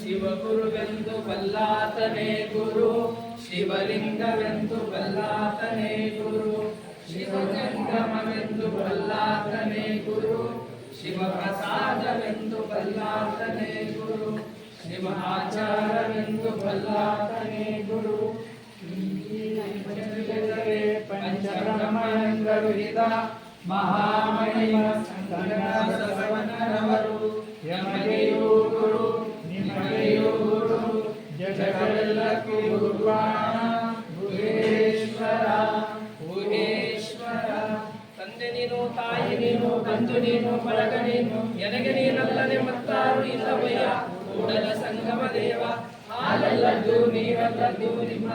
ಶಿವಗುರುವೆಂದು ಬಲ್ಲಾತನೇ ಗುರು, ಶಿವಲಿಂಗವೆಂದು ಬಲ್ಲಾತನೇ ಗುರು ಶಿವಜಂಗಮವೆಂದು ಬಲ್ಲಾತನೇ ಗುರು, ಶಿವಪ್ರಸಾದವೆಂದು ಬಲ್ಲಾತನೇ ಗುರು ಶಿವ ಆಚಾರವೆಂದು ಬಲ್ಲಾತನೇ ಗುರು ಪಂಚಬ್ರಹ್ಮಣಂಗರುಹಿತ ಗುರು ಗುರು ತಂದೆ ನೀನು ತಾಯಿ ನೀನು ಬಂಧು ನೀನು ಬಳಗ ನೀನು ಎನಗೆ ನೀನಲ್ಲದೆ ಮತ್ತಾರು ಇಲ್ಲವಯ್ಯ ಕೂಡಲ ಸಂಗಮ ದೇವ ಹಾಲಲ್ಲದ್ದು ನೀರಲ್ಲದ್ದು ನಿಮ್ಮ.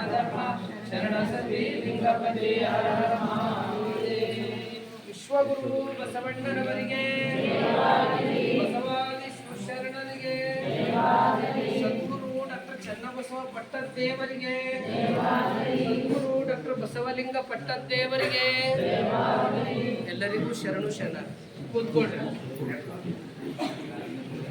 ವಿಶ್ವಗುರು ಬಸವಣ್ಣನವರಿಗೆ ಬಸವಾದಿ ಶರಣರಿಗೆ ಸದ್ಗುರು ಡಾಕ್ಟರ್ ಚನ್ನಬಸವ ಪಟ್ಟದ್ದೇವರಿಗೆ ಸದ್ಗುರು ಡಾಕ್ಟರ್ ಬಸವಲಿಂಗ ಪಟ್ಟದ್ದೇವರಿಗೆ ಎಲ್ಲರಿಗೂ ಶರಣು ಶರಣ ಕೂತ್ಕೊಳ್ರಿ